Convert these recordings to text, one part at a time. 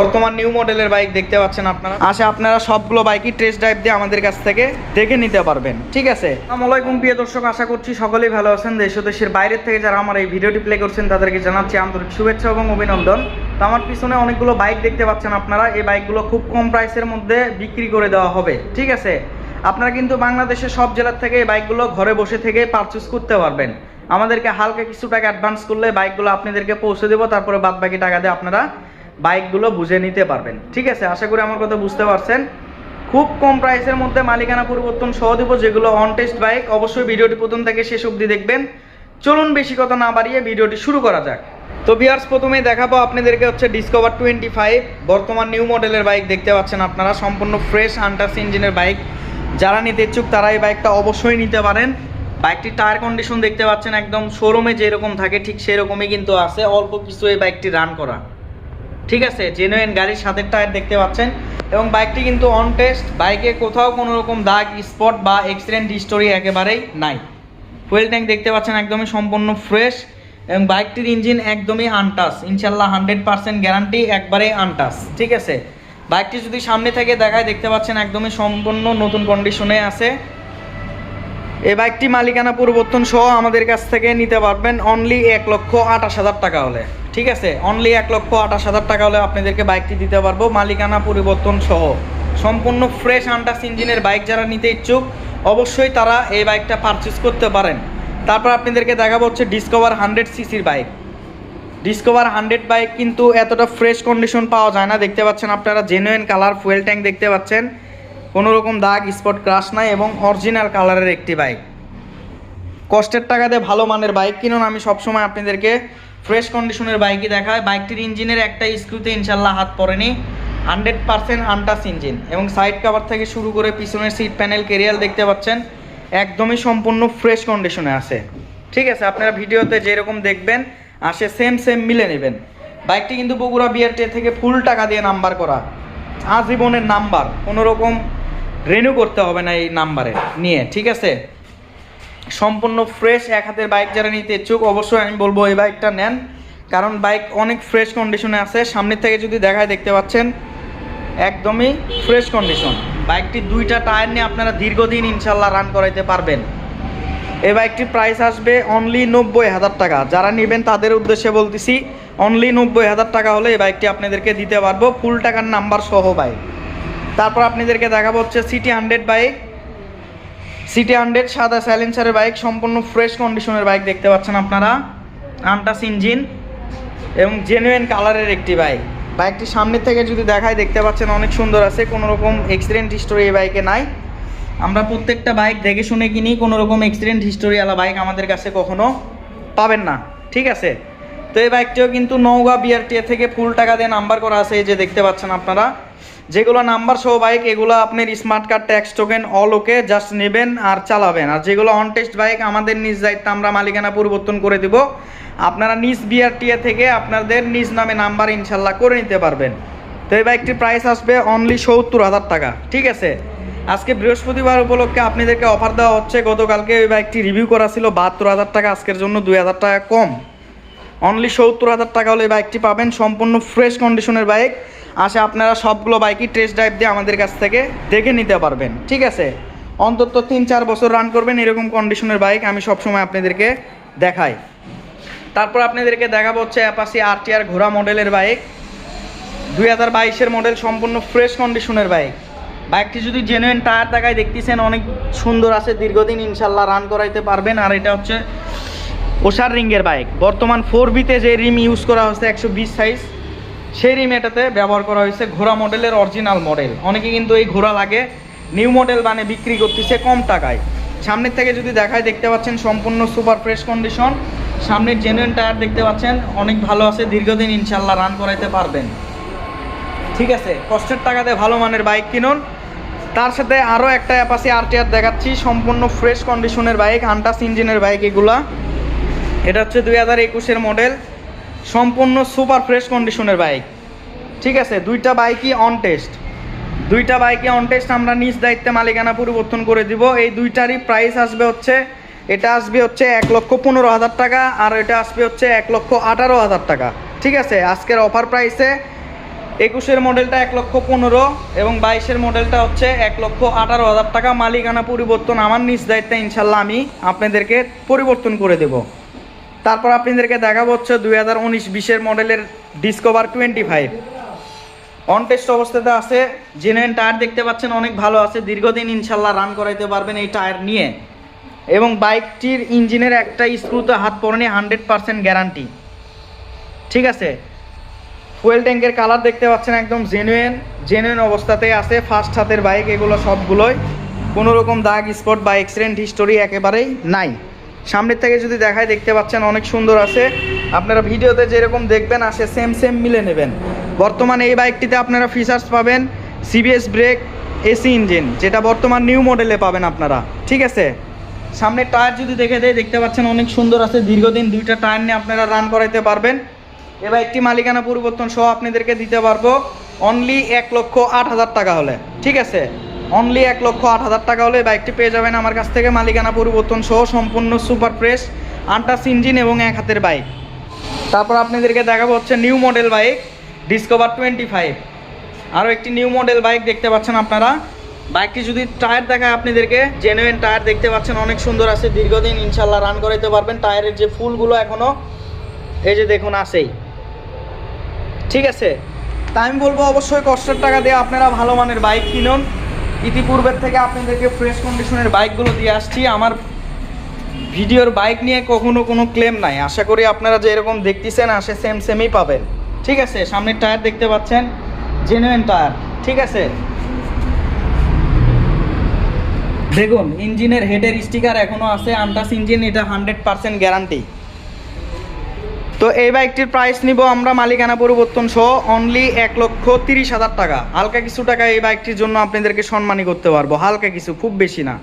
বর্তমান নিউ মডেলের বাইক দেখতে পাচ্ছেন আপনারা। আসে আপনারা সবগুলো বাইকই টেস্ট ড্রাইভ দিয়ে আমাদের কাছ থেকে দেখে নিতে পারবেন। ঠিক আছে? আসসালামু আলাইকুম, প্রিয় দর্শক, আশা করছি সকলেই ভালো আছেন। দেশ দেশের বাইরের থেকে যারা আমার এই ভিডিওটি প্লে করছেন, তাদেরকে জানাচ্ছি আন্তরিক শুভেচ্ছা এবং অভিনন্দন। তো আমার পিছনে অনেকগুলো বাইক দেখতে পাচ্ছেন আপনারা। এই বাইকগুলো খুব কম প্রাইসের মধ্যে বিক্রি করে দেওয়া হবে। ঠিক আছে? আপনারা কিন্তু বাংলাদেশের সব জেলার থেকে এই বাইকগুলো ঘরে বসে থেকে পারচেস করতে পারবেন। আমাদেরকে হালকা কিছু টাকা অ্যাডভান্স করলে বাইকগুলো আপনাদেরকে পৌঁছে দেবো। তারপরে বাদ বাকি টাকা দিয়ে আপনারা বাইকগুলো বুঝে নিতে পারবেন। ঠিক আছে? আশা করি আমার কথা বুঝতে পারছেন। খুব কম প্রাইসের মধ্যে মালিকানা পরিবর্তন সহ দেবো, যেগুলো অন টেস্ট বাইক অবশ্যই ভিডিওটি প্রথম থেকে শেষ অবধি দেখবেন। চলুন বেশি কথা না বাড়িয়ে ভিডিওটি শুরু করা যাক। তো বিয়ার্স প্রথমেই দেখাবো আপনাদেরকে হচ্ছে ডিসকভার টোয়েন্টি ফাইভ বর্তমান নিউ মডেলের বাইক দেখতে পাচ্ছেন আপনারা। সম্পূর্ণ ফ্রেশ আন্টাস ইঞ্জিনের বাইক যারা নিতে ইচ্ছুক, তারা এই বাইকটা অবশ্যই নিতে পারেন। বাইকটির টায়ার কন্ডিশন দেখতে পাচ্ছেন একদম শোরুমে যেরকম থাকে, ঠিক সেরকমই কিন্তু আছে। অল্প কিছু এই বাইকটি রান করা। ঠিক আছে জেনুইন গাড়ির সাথে টায়ার দেখতে পাচ্ছেন। এবং বাইকটি কিন্তু অন টেস্ট বাইকে কোথাও কোনো রকম দাগ স্পট বা অ্যাক্সিডেন্ট হিস্টোরি একেবারেই নাই। ফুয়েল ট্যাঙ্ক দেখতে পাচ্ছেন একদমই সম্পূর্ণ ফ্রেশ এবং বাইকটির ইঞ্জিন একদমই আনটাস ইনশাল্লাহ হান্ড্রেড পার্সেন্ট গ্যারান্টি একবারেই আনটাস ঠিক আছে? বাইকটি যদি সামনে থেকে দেখায়, দেখতে পাচ্ছেন একদমই সম্পূর্ণ নতুন কন্ডিশনে আছে। এই বাইকটি মালিকানা পরিবর্তন সহ আমাদের কাছ থেকে নিতে পারবেন অনলি এক লক্ষ আঠাশ হাজার টাকা হলে। ঠিক আছে? অনলি এক লক্ষ আঠাশ হাজার টাকা হলে আপনাদেরকে বাইকটি দিতে পারব। মালিকানা পরিবর্তন সহ। সম্পূর্ণ ফ্রেশ আন্টাস ইঞ্জিনের বাইক যারা নিতে ইচ্ছুক, অবশ্যই তারা এই বাইকটা পারচেস করতে পারেন। তারপর আপনাদেরকে দেখাবো হচ্ছে ডিসকভার হান্ড্রেড সিসির বাইক ডিসকভার হান্ড্রেড বাইক কিন্তু এতটা ফ্রেশ কন্ডিশন পাওয়া যায় না। দেখতে পাচ্ছেন আপনারা জেনুইন কালার ফুয়েল ট্যাঙ্ক দেখতে পাচ্ছেন। কোনো রকম দাগ স্পট ক্রাশ নাই এবং অরিজিনাল কালারের একটি বাইক কষ্টের টাকা দিয়ে ভালো মানের বাইক কিনুন। আমি সবসময় আপনাদেরকে ফ্রেশ কন্ডিশনের বাইকই দেখায়। বাইকটির ইঞ্জিনের একটা স্ক্রুতে ইনশাল্লাহ হাত পড়েনি। হান্ড্রেড পার্সেন্ট আনটাস ইঞ্জিন এবং সাইড কাভার থেকে শুরু করে পিছনের সিট প্যানেল কেরিয়াল দেখতে পাচ্ছেন, একদমই সম্পূর্ণ ফ্রেশ কন্ডিশনে আছে। ঠিক আছে, আপনারা ভিডিওতে যেরকম দেখবেন, আসে সেম সেম মিলে নেবেন। বাইকটি কিন্তু বগুড়া বিআরটি থেকে ফুল টাকা দিয়ে নাম্বার করা। আজীবনের নাম্বার কোনো রকম রেনু করতে হবে না এই নাম্বারে নিয়ে, ঠিক আছে? সম্পূর্ণ ফ্রেশ এক হাতের বাইক যারা নিতে ইচ্ছুক, অবশ্যই আমি বলব এই বাইকটা নেন। কারণ বাইক অনেক ফ্রেশ কন্ডিশনে আছে। সামনের থেকে যদি দেখায় দেখতে পাচ্ছেন, একদমই ফ্রেশ কন্ডিশন বাইকটি দুইটা টায়ার নিয়ে আপনারা দীর্ঘদিন ইনশাল্লাহ রান করাইতে পারবেন। এই বাইকটির প্রাইস আসবে অনলি নব্বই হাজার টাকা। যারা নেবেন তাদের উদ্দেশ্যে বলতেছি অনলি নব্বই হাজার টাকা হলে এই বাইকটি আপনাদেরকে দিতে পারব। ফুল টাকার নাম্বার সহ বাইক তারপর আপনাদেরকে দেখাবো হচ্ছে CT hundred bike CT hundred সাদা স্যালেন্সারের বাইক সম্পূর্ণ ফ্রেশ কন্ডিশনের বাইক দেখতে পাচ্ছেন আপনারা। আনটাস ইঞ্জিন এবং জেনুইন কালারের একটি বাইক বাইকটি সামনের থেকে যদি দেখায় দেখতে পাচ্ছেন অনেক সুন্দর আছে কোনো রকম অ্যাক্সিডেন্ট হিস্টোরি এই বাইকে নাই। আমরা প্রত্যেকটা বাইক দেখে শুনে কিনি কোনো রকম অ্যাক্সিডেন্ট হিস্টোরিওয়ালা বাইক আমাদের কাছে কখনো পাবেন না। ঠিক আছে? তো এই বাইকটিও কিন্তু নওগাঁ বিআরটিএ থেকে ফুল টাকা দিয়ে নাম্বার করা আছে, এই যে দেখতে পাচ্ছেন আপনারা। যেগুলো নাম্বার সহ বাইক এগুলো আপনার smart card tax token all okay just নেবেন আর চালাবেন। আর যেগুলো অন টেস্ট বাইক আমাদের নিজ দায়িত্ব আমরা মালিকানা পরিবর্তন করে দিব। আপনারা নিজ বিআরটিএ থেকে আপনাদের নিজ নামে নাম্বার ইনশাল্লাহ করে নিতে পারবেন। তো এই বাইকটির প্রাইস আসবে অনলি সত্তর হাজার টাকা, ঠিক আছে? আজকে বৃহস্পতিবার উপলক্ষে আপনাদেরকে অফার দেওয়া হচ্ছে। গতকালকে ওই বাইকটি রিভিউ করা ছিল বাহাত্তর হাজার টাকা, আজকের জন্য দুই হাজার টাকা কম। অনলি সত্তর হাজার টাকা হলে এই বাইকটি পাবেন। সম্পূর্ণ ফ্রেশ কন্ডিশনের বাইক আসে আপনারা সবগুলো বাইকই টেস্ট ড্রাইভ দিয়ে আমাদের কাছ থেকে দেখে নিতে পারবেন। ঠিক আছে? অন্তত তিন চার বছর রান করবেন এরকম কন্ডিশনের বাইক আমি সবসময় আপনাদেরকে দেখাই। তারপর আপনাদেরকে দেখাবো হচ্ছে অ্যাপাসি আর টি আর ঘোড়া মডেলের বাইক দুই হাজার বাইশের মডেল সম্পূর্ণ ফ্রেশ কন্ডিশনের বাইক বাইকটি যদি জেনুইন টায়ার দেখায়, দেখতেছেন অনেক সুন্দর আছে। দীর্ঘদিন ইনশাল্লাহ রান করাইতে পারবেন। আর এটা হচ্ছে ওষার রিংয়ের বাইক। বর্তমান ফোর বিতে যে রিম ইউজ করা হয়েছে, একশো বিশ সাইজ, সেই রিম এটাতে ব্যবহার করা হয়েছে ঘোড়া মডেলের অরিজিনাল মডেল। অনেকে কিন্তু এই ঘোড়া লাগে, নিউ মডেল মানে বিক্রি করতেছে কম টাকায়। সামনের থেকে যদি দেখায়, দেখতে পাচ্ছেন সম্পূর্ণ সুপার ফ্রেশ কন্ডিশন। সামনের জেনুইন টায়ার দেখতে পাচ্ছেন, অনেক ভালো আছে, দীর্ঘদিন ইনশাল্লাহ রান করাইতে পারবেন। ঠিক আছে, কষ্টের টাকাতে ভালো মানের বাইক কিনুন। তার সাথে আরও একটা অ্যাপাসি আরটিআর দেখাচ্ছি, সম্পূর্ণ ফ্রেশ কন্ডিশনের বাইক, আন্টাস ইঞ্জিনের বাইক এগুলা। এটা হচ্ছে দুই হাজার একুশের মডেল সম্পূর্ণ সুপার ফ্রেশ কন্ডিশনের বাইক ঠিক আছে, দুইটা বাইকই অন টেস্ট দুইটা বাইকই অন টেস্ট আমরা নিজ দায়িত্বে মালিকানা পরিবর্তন করে দিব। এই দুইটারই প্রাইস আসবে হচ্ছে, এটা আসবে হচ্ছে এক লক্ষ পনেরো হাজার টাকা আর এটা আসবে হচ্ছে এক লক্ষ আঠারো হাজার টাকা। ঠিক আছে, আজকের অফার প্রাইসে একুশের মডেলটা এক লক্ষ পনেরো এবং বাইশের মডেলটা হচ্ছে এক লক্ষ আঠারো হাজার টাকা। মালিকানা পরিবর্তন আমার নিজ দায়িত্বে, ইনশাল্লাহ আমি আপনাদেরকে পরিবর্তন করে দেব। তারপর আপনাদেরকে দেখাবো হচ্ছে দুই হাজার উনিশ বিশের মডেলের discover twenty five on test অবস্থাতে আছে জেনুইন টায়ার দেখতে পাচ্ছেন, অনেক ভালো আছে। দীর্ঘদিন ইনশাল্লাহ রান করাইতে পারবেন এই টায়ার নিয়ে। এবং বাইকটির ইঞ্জিনের একটা স্ক্রুতে হাত পড়েনি হান্ড্রেড পারসেন্ট গ্যারান্টি ঠিক আছে? ফুয়েল ট্যাঙ্কের কালার দেখতে পাচ্ছেন একদম জেনুইন জেনুইন অবস্থাতেই আছে ফার্স্ট হাতের বাইক এগুলো সবগুলোই। কোনো রকম দাগ স্পট বা অ্যাক্সিডেন্ট হিস্টোরি একেবারেই নাই। সামনের থেকে যদি দেখায় দেখতে পাচ্ছেন, অনেক সুন্দর আছে। আপনারা ভিডিওতে যেরকম দেখবেন, আসে সেম সেম মিলে নেবেন। বর্তমানে এই বাইকটিতে আপনারা ফিচার্স পাবেন সিবিএস ব্রেক এসি ইঞ্জিন যেটা বর্তমান নিউ মডেলে পাবেন আপনারা। ঠিক আছে? সামনের টায়ার যদি দেখে দেয়, দেখতে পাচ্ছেন অনেক সুন্দর আছে। দীর্ঘদিন দুইটা টায়ার নিয়ে আপনারা রান করাইতে পারবেন। এ বাইকটি মালিকানা পরিবর্তন সহ আপনাদেরকে দিতে পারব। অনলি এক লক্ষ আট হাজার টাকা হলে। ঠিক আছে? অনলি এক লক্ষ আট হাজার টাকা হলে বাইকটি পেয়ে যাবেন আমার কাছ থেকে। মালিকানা পরিবর্তন সহ সম্পূর্ণ সুপার ফ্রেশ, আন্টাস ইঞ্জিন এবং এক হাতের বাইক তারপর আপনাদেরকে দেখাবো হচ্ছে new model bike discover twenty five আরও একটি নিউ মডেল বাইক দেখতে পাচ্ছেন আপনারা। বাইকটি যদি টায়ার দেখায় আপনাদেরকে জেনুইন টায়ার দেখতে পাচ্ছেন, অনেক সুন্দর আছে, দীর্ঘদিন ইনশাল্লাহ রান করাইতে পারবেন। টায়ারের যে ফুলগুলো এখনও এই যে দেখুন আসেই ঠিক আছে? তা আমি বলব অবশ্যই কষ্টের টাকা দিয়ে আপনারা ভালো মানের বাইক কিনুন। ইতিপূর্বের থেকে আপনাদেরকে ফ্রেশ কন্ডিশনের বাইকগুলো দিয়ে আসছি। আমার ভিডিওর বাইক নিয়ে কখনো কোনো ক্লেম নাই। আশা করি আপনারা যে এরকম দেখতেছেন, আসে সেম সেমই পাবেন। ঠিক আছে? সামনের টায়ার দেখতে পাচ্ছেন? জেনুইন টায়ার ঠিক আছে? দেখুন, ইঞ্জিনের হেডের স্টিকার এখনও আছে। আন্টাস ইঞ্জিন এটা হান্ড্রেড পার্সেন্ট গ্যারান্টি তো এই বাইকটির প্রাইস নিব আমরা মালিকানা পরিবর্তন সহ অনলি এক লক্ষ তিরিশ হাজার টাকা। হালকা কিছু টাকা এই বাইকটির জন্য আপনাদেরকে সম্মানী করতে পারব। হালকা কিছু, খুব বেশি না।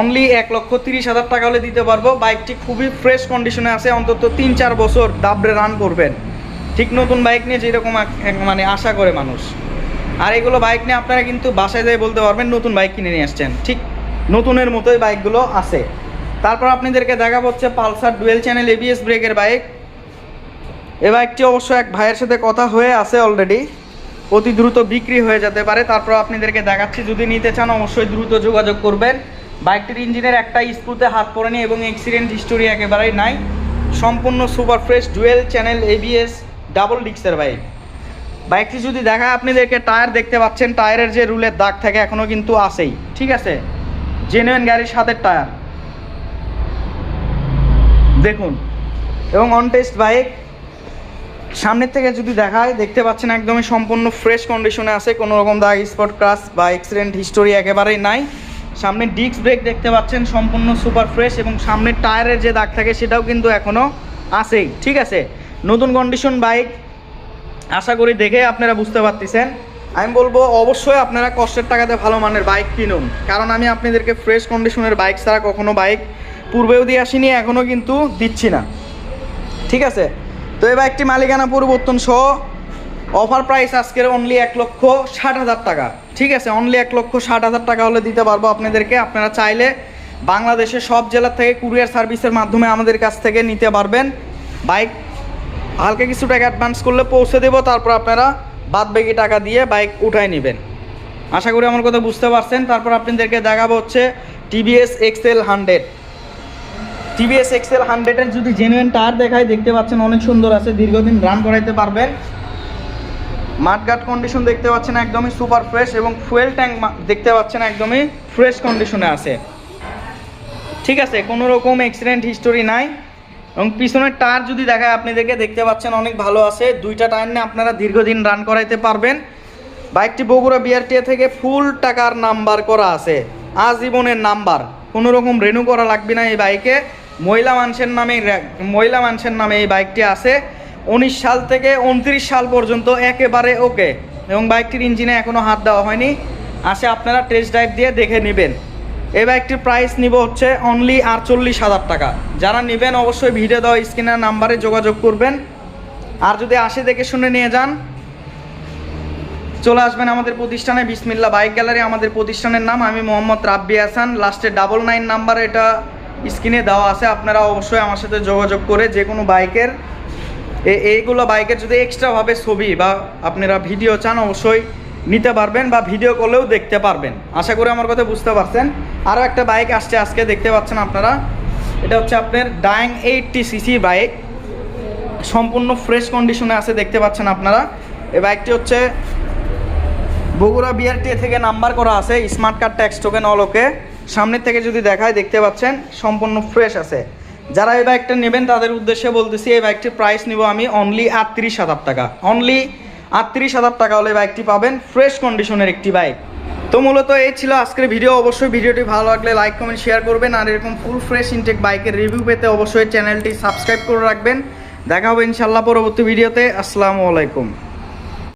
অনলি এক লক্ষ তিরিশ হাজার টাকা হলে দিতে পারব। বাইকটি খুবই ফ্রেশ কন্ডিশনে আছে, অন্তত তিন চার বছর দাবড়ে রান করবেন। ঠিক নতুন বাইক নিয়ে যেরকম মানে আশা করে মানুষ। আর এগুলো বাইক নিয়ে আপনারা কিন্তু বাসায় যেয়ে বলতে পারবেন, নতুন বাইক কিনে নিয়ে আসছেন। ঠিক নতুনের মতোই বাইকগুলো আছে। তারপর আপনাদেরকে দেখা হচ্ছে পালসার ডুয়েল চ্যানেল এবিএস ব্রেকের বাইক। এ বাইকটি অবশ্য এক ভাইয়ের সাথে কথা হয়ে আছে অলরেডি অতি দ্রুত বিক্রি হয়ে যেতে পারে, তারপর আপনাদেরকে দেখাচ্ছি। যদি নিতে চান, অবশ্যই দ্রুত যোগাযোগ করবেন। বাইকটির ইঞ্জিনের একটা স্ক্রুতে হাত পড়েনি এবং অ্যাক্সিডেন্ট হিস্টোরি একেবারেই নাই। সম্পূর্ণ super fresh dual channel ABS double ডিক্সের bike. বাইকটি যদি দেখায়, আপনাদেরকে টায়ার দেখতে পাচ্ছেন। টায়ারের যে রুলের দাগ থাকে এখনও কিন্তু আসেই ঠিক আছে? জেনুইন গাড়ির সাথে টায়ার। দেখুন। এবং অন টেস্ট বাইক সামনের থেকে যদি দেখায়, দেখতে পাচ্ছেন একদমই সম্পূর্ণ ফ্রেশ কন্ডিশনে আছে। কোনো রকম দাগ স্পট ক্রাস বা অ্যাক্সিডেন্ট হিস্টোরি একেবারেই নাই। সামনে ডিস্ক ব্রেক দেখতে পাচ্ছেন, সম্পূর্ণ সুপার ফ্রেশ এবং সামনের টায়ারের যে দাগ থাকে, সেটাও কিন্তু এখনও আছেই। ঠিক আছে? নতুন কন্ডিশন বাইক আশা করি দেখে আপনারা বুঝতে পারতেছেন। আমি বলব, অবশ্যই আপনারা কষ্টের টাকাতে ভালো মানের বাইক কিনুন। কারণ আমি আপনাদেরকে ফ্রেশ কন্ডিশনের বাইক ছাড়া কখনো বাইক পূর্বেও দিয়ে আসিনি এখনও কিন্তু দিচ্ছি না। ঠিক আছে? তো এই বাইকটি মালিকানা পরিবর্তন সহ অফার প্রাইস আজকের অনলি এক লক্ষ ষাট হাজার টাকা। ঠিক আছে অনলি এক লক্ষ ষাট হাজার টাকা হলে দিতে পারব আপনাদেরকে। আপনারা চাইলে বাংলাদেশের সব জেলা থেকে কুরিয়ার সার্ভিসের মাধ্যমে আমাদের কাছ থেকে নিতে পারবেন। বাইক হালকা কিছু টাকা অ্যাডভান্স করলে পৌঁছে দেবো, তারপর আপনারা বাদ বাকি টাকা দিয়ে বাইক উঠায় নেবেন। আশা করি আমার কথা বুঝতে পারছেন। তারপর আপনাদেরকে দেখাবো হচ্ছে TVS XL hundred TVS XL হান্ড্রেডের যদি জেনুইন টায়ার দেখায়, দেখতে পাচ্ছেন অনেক সুন্দর আছে, দীর্ঘদিন রান করাইতে পারবেন। মাঠঘাট কন্ডিশন দেখতে পাচ্ছেন একদমই সুপার ফ্রেশ এবং ফুয়েল ট্যাঙ্ক দেখতে পাচ্ছেন একদমই ফ্রেশ কন্ডিশনে আছে। ঠিক আছে, কোনো রকম অ্যাক্সিডেন্ট হিস্টোরি নাই। এবং পিছনের টায়ার যদি দেখায় আপনাদেরকে দেখতে পাচ্ছেন অনেক ভালো আছে। দুইটা টায়ার নিয়ে আপনারা দীর্ঘদিন রান করাইতে পারবেন। বাইকটি বগুড়া বিআরটিএ থেকে ফুল টাকার নাম্বার করা আছে। আজীবনের নাম্বার কোনো রকম রেনু করা লাগবে না এই বাইকে। মহিলা মানুষের নামে মহিলা মানুষের নামে এই বাইকটি আছে। উনিশ সাল থেকে উনত্রিশ সাল পর্যন্ত একেবারে ওকে এবং বাইকটির ইঞ্জিনে এখনও হাত দেওয়া হয়নি। আসে আপনারা টেস্ট ড্রাইভ দিয়ে দেখে নেবেন। এই বাইকটির প্রাইস নিব হচ্ছে অনলি আটচল্লিশ হাজার টাকা। যারা নেবেন অবশ্যই ভিডিও দেওয়া স্ক্রিনের নাম্বারে যোগাযোগ করবেন। আর যদি আসে দেখে শুনে নিয়ে যান, চলে আসবেন আমাদের প্রতিষ্ঠানে। বিসমিল্লা বাইক গ্যালারি আমাদের প্রতিষ্ঠানের নাম। আমি মোহাম্মদ রাব্বি হাসান। লাস্টে ডাবল নাইন নাম্বার এটা স্ক্রিনে দেওয়া আছে, আপনারা অবশ্যই আমার সাথে যোগাযোগ করে যে কোনো বাইকের এইগুলো বাইকের যদি এক্সট্রাভাবে ছবি বা আপনারা ভিডিও চান, অবশ্যই নিতে পারবেন বা ভিডিও করলেও দেখতে পারবেন। আশা করি আমার কথা বুঝতে পারছেন। আরও একটা বাইক আসছে আজকে, দেখতে পাচ্ছেন আপনারা। এটা হচ্ছে আপনার ডাইং এইটটি সিসি বাইক। সম্পূর্ণ ফ্রেশ কন্ডিশনে আছে, দেখতে পাচ্ছেন আপনারা। এই বাইকটি হচ্ছে বগুড়া বিআরটি থেকে নাম্বার করা আছে smart card tax token all okay সামনের থেকে যদি দেখায়, দেখতে পাচ্ছেন, সম্পূর্ণ ফ্রেশ আছে। যারা এই বাইকটা নেবেন, তাদের উদ্দেশ্যে বলতেছি, এই বাইকটির প্রাইস নিব আমি অনলি আটত্রিশ হাজার টাকা। অনলি আটত্রিশ হাজার টাকা হলে বাইকটি পাবেন ফ্রেশ কন্ডিশনের একটি বাইক তো মূলত এই ছিল আজকের ভিডিও অবশ্যই ভিডিওটি ভালো লাগলে লাইক কমেন্ট শেয়ার করবেন। আর এরকম ফুল ফ্রেশ ইনটেক বাইকের রিভিউ পেতে অবশ্যই চ্যানেলটি সাবস্ক্রাইব করে রাখবেন। দেখা হবে ইনশাল্লাহ পরবর্তী ভিডিওতে আসসালামু আলাইকুম।